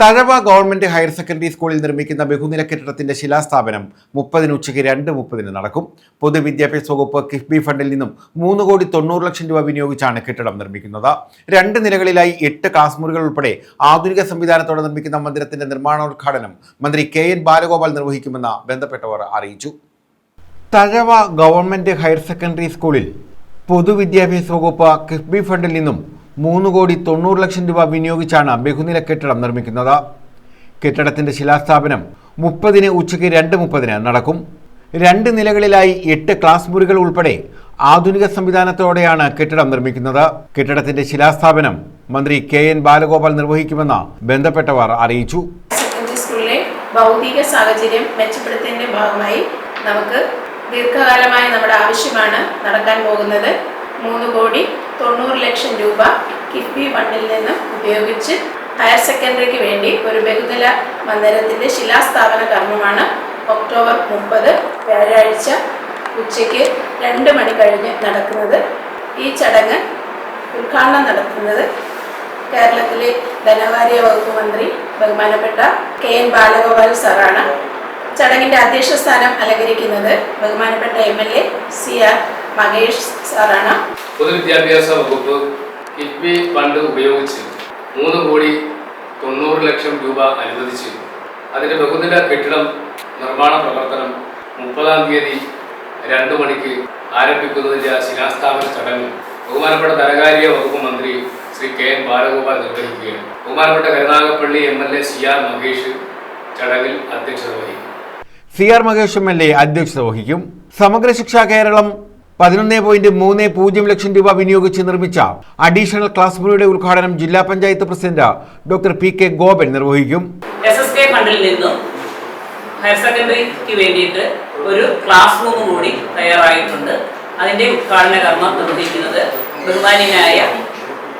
Thazhava government higher secondary സ്കൂളിൽ നിർമ്മിക്കുന്ന ബഹുനില കെട്ടിടത്തിന്റെ ശിലാസ്ഥാപനം മുപ്പതിന് ഉച്ചയ്ക്ക് രണ്ട് മുപ്പതിന് നടക്കും. പൊതുവിദ്യാഭ്യാസ വകുപ്പ് കിഫ്ബി ഫണ്ടിൽ നിന്നും മൂന്ന് കോടി തൊണ്ണൂറ് ലക്ഷം രൂപ വിനിയോഗിച്ചാണ് കെട്ടിടം നിർമ്മിക്കുന്നത്. രണ്ട് നിലകളിലായി എട്ട് ക്ലാസ് മുറികൾ ഉൾപ്പെടെ ആധുനിക സംവിധാനത്തോടെ നിർമ്മിക്കുന്ന മന്ദിരത്തിന്റെ നിർമ്മാണോദ്ഘാടനം മന്ത്രി കെ എൻ ബാലഗോപാൽ നിർവഹിക്കുമെന്ന് ബന്ധപ്പെട്ടവർ അറിയിച്ചു. തഴവ ഗവൺമെന്റ് ഹയർ സെക്കൻഡറി സ്കൂളിൽ പൊതുവിദ്യാഭ്യാസ വകുപ്പ് കിഫ്ബി ഫണ്ടിൽ നിന്നും മൂന്ന് കോടി തൊണ്ണൂറ് ലക്ഷം രൂപ വിനിയോഗിച്ചാണ് ബഹുനില കെട്ടിടം നിർമ്മിക്കുന്നത്. കെട്ടിടത്തിന്റെ ശിലാസ്ഥാപനം മുപ്പതിന് ഉച്ചയ്ക്ക് രണ്ട് മുപ്പതിന് നടക്കും. രണ്ട് നിലകളിലായി എട്ട് ക്ലാസ് മുറികൾ ഉൾപ്പെടെ ആധുനിക സംവിധാനത്തോടെയാണ് കെട്ടിടം നിർമ്മിക്കുന്നത്. കെട്ടിടത്തിന്റെ ശിലാസ്ഥാപനം മന്ത്രി കെ എൻ ബാലഗോപാൽ നിർവഹിക്കുമെന്ന് ബന്ധപ്പെട്ടവർ അറിയിച്ചു. സെക്കൻഡറി ഭൗതിക സാഹചര്യം മെച്ചപ്പെടുത്തുന്നതിന്റെ ഭാഗമായി നമുക്ക് ദീർഘകാലമായ നമ്മുടെ ആവശ്യമാണ് നടക്കാൻ പോകുന്നത്. മൂന്ന് കോടി തൊണ്ണൂറ് ലക്ഷം രൂപ കിഫ്ബി ഫണ്ടിൽ നിന്നും ഉപയോഗിച്ച് ഹയർ സെക്കൻഡറിക്ക് വേണ്ടി ഒരു ബഹുതല മന്ദിരത്തിന്റെ ശിലാസ്ഥാപന കർമ്മമാണ് ഒക്ടോബർ മുപ്പത് വ്യാഴാഴ്ച ഉച്ചയ്ക്ക് രണ്ട് മണി കഴിഞ്ഞ് നടക്കുന്നത്. ഈ ചടങ്ങ് ഉദ്ഘാടനം നടത്തുന്നത് കേരളത്തിലെ ധനകാര്യ വകുപ്പ് മന്ത്രി ബഹുമാനപ്പെട്ട കെ എൻ ബാലഗോപാൽ സാറാണ്. ചടങ്ങിന്റെ അധ്യക്ഷ സ്ഥാനം അലങ്കരിക്കുന്നത് ബഹുമാനപ്പെട്ട M L A C R Mahesh സാറാണ്. പൊതുവിദ്യാഭ്യാസ വകുപ്പ് കിഫ്ബി ഫണ്ട് ഉപയോഗിച്ച് മൂന്ന് കോടി തൊണ്ണൂറ് ലക്ഷം രൂപ അനുവദിച്ച്. അതിന്റെ ബഹുനില കെട്ടിടം നിർമ്മാണ പ്രവർത്തനം മുപ്പതാം തീയതി രണ്ട് മണിക്ക് ആരംഭിക്കുന്നതിന്റെ ശിലാസ്ഥാപന ചടങ്ങ് ബഹുമാനപ്പെട്ട ധനകാര്യ വകുപ്പ് മന്ത്രി ശ്രീ കെ എൻ ബാലഗോപാൽ നിർവഹിക്കുകയാണ്. ബഹുമാനപ്പെട്ട Karunagappally MLA C R Mahesh R Mahesh ചടങ്ങിൽ അധ്യക്ഷത വഹിക്കും. C R Mahesh M L A അധ്യക്ഷത വഹിക്കും. സമഗ്ര ശിക്ഷാ കേരളം പതിനൊന്ന് പോയിന്റ് മൂന്ന് പൂജ്യം ലക്ഷം രൂപ വിനിയോഗിച്ച് നിർമ്മിച്ച അഡീഷണൽ ക്ലാസ് മുറിയുടെ ഉദ്ഘാടനം ജില്ലാ panchayat president doctor P K Gopan നിർവഹിക്കും. എസ് എസ് കെ ഫണ്ടിൽ നിന്നും ഹയർ സെക്കൻഡറിക്ക് വേണ്ടിയിട്ട് ഒരു ക്ലാസ് റൂം കൂടി തയ്യാറായിട്ടുണ്ട്. അതിന്റെ ഉദ്ഘാടന കർമ്മം നിർവഹിക്കുന്നത് ബഹുമാന്യനായ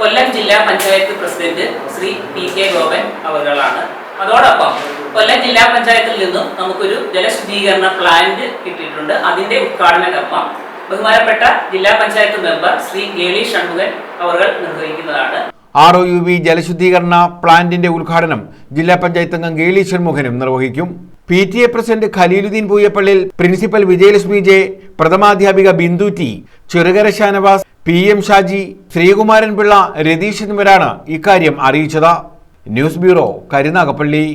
കൊല്ലം ജില്ലാ panchayat president Shri P K Gopan അവറുകളാണ് അതോടൊപ്പം കൊല്ലം ജില്ലാ പഞ്ചായത്തിൽ നിന്നും നമുക്കൊരു ജലശുദ്ധീകരണ പ്ലാന്റ് കിട്ടിയിട്ടുണ്ട്. അതിന്റെ ഉദ്ഘാടന കർമ്മം ബഹുമാനപ്പെട്ട ജില്ലാ പഞ്ചായത്ത് മെമ്പർ ശ്രീ ഗേളി ഷൺമുഖൻ അവർ നിർവഹിക്കുന്നതാണ്. ആർ ഒ യു ബി ജലശുദ്ധീകരണ പ്ലാന്റിന്റെ ഉദ്ഘാടനം ജില്ലാ പഞ്ചായത്ത് അംഗം ഗേളി ഷൺമുഖനും നിർവഹിക്കും. P T A president Khaleeludeen Pooyappally principal Vijayalakshmi J പ്രഥമാധ്യാപിക Bindu T Cherukara Shanavas P M Shaji Sreekumaran Pillai Ratheesh എന്നിവരാണ് ഇക്കാര്യം അറിയിച്ചത്. News bureau Karunagappally.